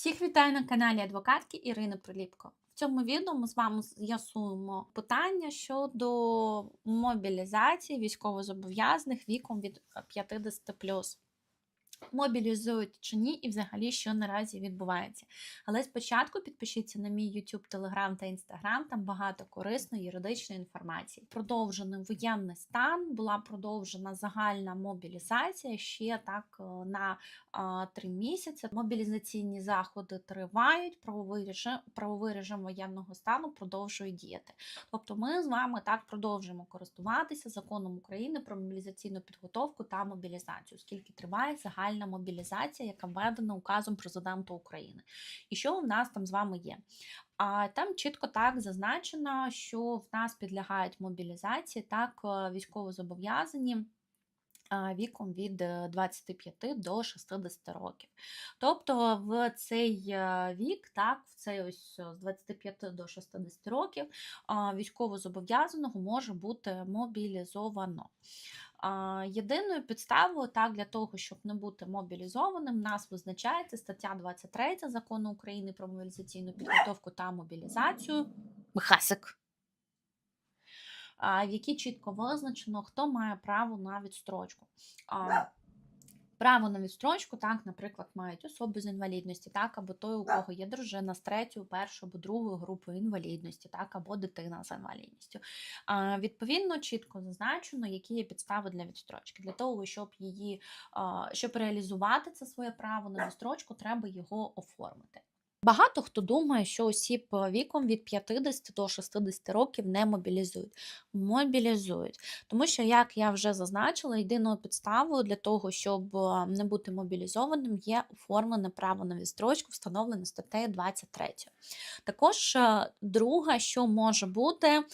Всіх вітаю на каналі адвокатки Ірини Приліпко. В цьому відео ми з вами з'ясуємо питання щодо мобілізації військовозобов'язаних віком від 50 Мобілізують чи ні, і взагалі, що наразі відбувається. Але спочатку підпишіться на мій YouTube, Telegram та Instagram, там багато корисної юридичної інформації. Продовжений воєнний стан, була продовжена загальна мобілізація ще так е, на а, три місяці. Мобілізаційні заходи тривають, правовий режим, правовий режим воєнного стану продовжує діяти. Тобто ми з вами так продовжуємо користуватися законом України про мобілізаційну підготовку та мобілізацію, оскільки триває загальна мобілізація, яка введена указом президента України. І що в нас там з вами є? А там чітко так зазначено, що в нас підлягають мобілізації так е, військовозобов'язані віком від 25 до 60 років. Тобто в цей е, вік, так, в цей ось з 25 до 60 років військовозобов'язаного може бути мобілізовано. Єдиною підставою так, для того, щоб не бути мобілізованим, нас визначається стаття 23 закону України про мобілізаційну підготовку та мобілізацію. Михасик в якій чітко визначено, хто має право на відстрочку. Право на відстрочку, так, наприклад, мають особи з інвалідності, так, або той, у кого є дружина з третьою, першою або другої групи інвалідності, так, або дитина з інвалідністю. А, Відповідно, чітко зазначено, які є підстави для відстрочки. Для того, щоб її, щоб реалізувати це своє право на відстрочку, треба його оформити. Багато хто думає, що осіб е, віком від 50 до 60 років не мобілізують. Мобілізують. Тому що, як я вже зазначила, єдиною підставою для того, щоб е, не бути мобілізованим, є оформлене право на відстрочку, встановлене статтею 23. Також е, друга, що може бути,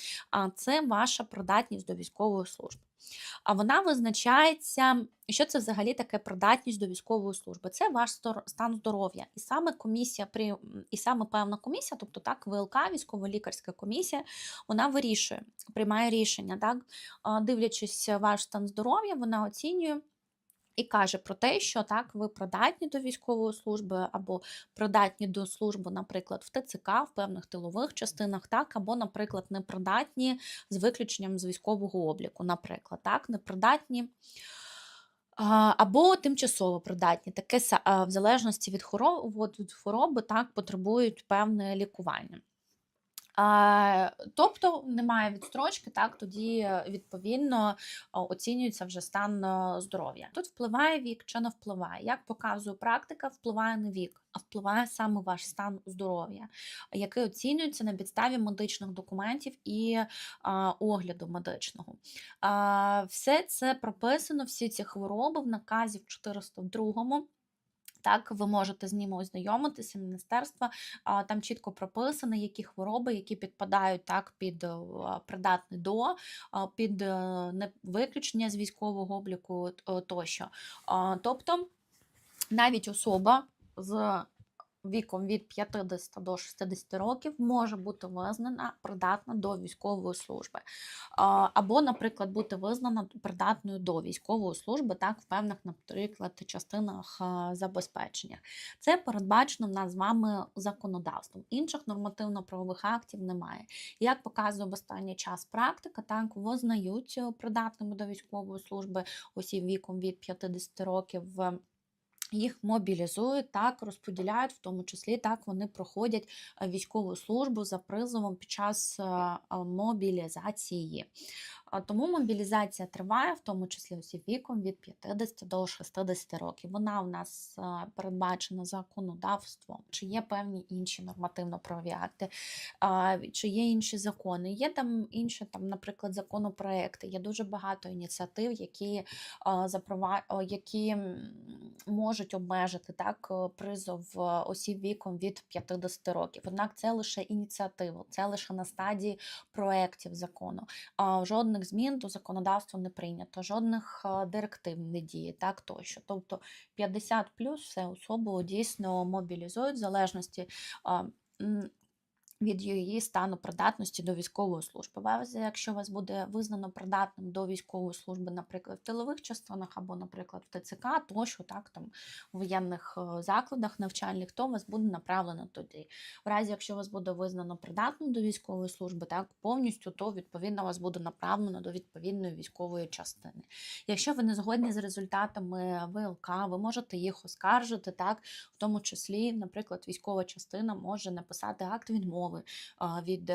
це ваша придатність до військової служби. А вона визначається, що це взагалі таке придатність до військової служби. Це ваш стан здоров'я. І саме комісія при і саме певна комісія, тобто так, ВЛК, військово-лікарська комісія, вона вирішує, приймає рішення, так, дивлячись ваш стан здоров'я, вона оцінює. І каже про те, що так, ви придатні до військової служби, або придатні до служби, наприклад, в ТЦК, в певних тилових частинах, так, або, наприклад, непридатні з виключенням з військового обліку, наприклад, так, непридатні. Або тимчасово придатні, таке в залежності від хвороби, від хвороби так, потребують певне лікування. Тобто немає відстрочки, так тоді е, відповідно оцінюється вже стан е, здоров'я. Тут впливає вік чи не впливає. Як показує практика, впливає не вік, а впливає саме ваш стан здоров'я, який оцінюється на підставі медичних документів і огляду медичного. Все це прописано, всі ці хвороби в наказі в 402 так, ви можете з ними ознайомитися, міністерства там чітко прописано, які хвороби, які підпадають так під придатне придатний до, під е, виключення з військового обліку тощо. Тобто навіть особа з віком від 50 до 60 років може бути визнана придатна до військової служби. Або, наприклад, бути визнана придатною до військової служби, так, в певних, наприклад, частинах забезпечення. Це передбачено в нас з вами законодавством. Інших нормативно-правових актів немає. Як показує в останній час практика, так визнають придатними до військової служби осіб віком від 50 років. Їх мобілізують, так розподіляють, в тому числі так вони проходять е, військову службу за призовом під час е, мобілізації. Тому мобілізація триває, в тому числі осіб віком від 50 до 60 років. Вона у нас передбачена законодавством, чи є певні інші нормативно-правові акти, чи є інші закони. Є там інші, там, наприклад, законопроекти. Є дуже багато ініціатив, які які можуть обмежити так призов осіб віком від 50 років. Однак це лише ініціатива, це лише на стадії проєктів закону. Жодних змін до законодавства не прийнято, жодних директив не діє, так тощо. Тобто 50 плюс все особу дійсно мобілізують в залежності. Від її стану придатності до військової служби. В якщо вас буде визнано придатним до військової служби, наприклад, в тилових частинах або, наприклад, в ТЦК, тощо так там в воєнних е, закладах навчальних, то вас буде направлено туди. В разі, якщо вас буде визнано придатним до військової служби, так повністю, то відповідно вас буде направлено до відповідної військової частини. Якщо ви не згодні з результатами ВЛК, ви можете їх оскаржити, так в тому числі, наприклад, військова частина може написати акт відмови а, від.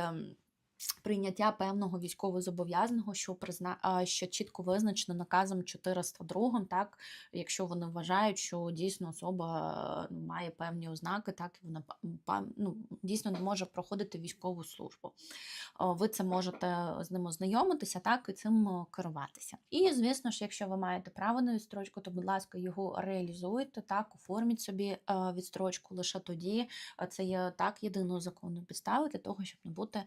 Прийняття певного військовозобов'язаного, що призна... що чітко визначено наказом 402, так якщо вони вважають, що дійсно особа е, має певні ознаки, так і вона ну, дійсно не може проходити військову службу. Ви це можете з ним ознайомитися, так і цим е, керуватися. І звісно ж, якщо ви маєте право на відстрочку, то будь ласка, його реалізуйте, так оформіть собі е, відстрочку лише тоді. е, Це є так єдиною законною підставою для того, щоб не бути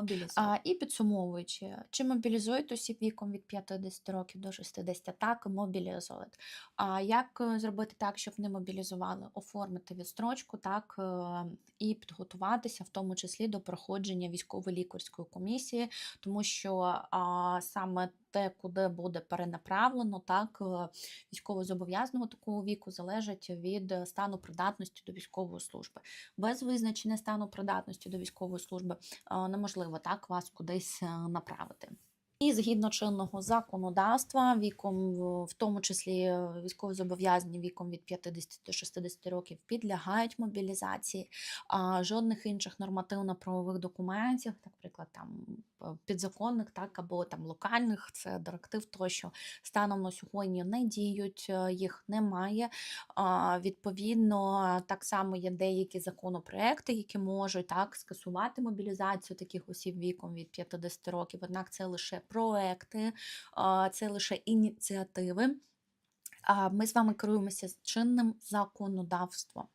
мобілізованим. А, і підсумовуючи, чи мобілізують осіб віком від 50 років до 60? Так, мобілізують. А як е, зробити так, щоб не мобілізували? Оформити відстрочку, так е, і підготуватися, в тому числі до проходження військово-лікарської комісії, тому що а, саме те, куди буде перенаправлено, так е, військовозобов'язаного такого віку залежить від стану придатності до військової служби. Без визначення стану придатності до військової служби е, неможливо так вас кудись е, направити. І згідно чинного законодавства, віком, в- тому числі е, військовозобов'язані віком від 50 до 60 років підлягають мобілізації, а жодних інших нормативно-правових документів, наприклад, там е, підзаконних, так або там локальних, це директив, тощо станом на сьогодні не діють, е, їх немає. А, Відповідно, так само є деякі законопроекти, які можуть так скасувати мобілізацію таких осіб віком від 50 років. Однак це лише проекти, це лише ініціативи. Ми з вами керуємося чинним законодавством.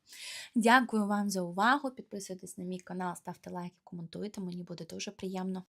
Дякую вам за увагу. Підписуйтесь на мій канал, ставте лайки, коментуйте. Мені буде дуже приємно.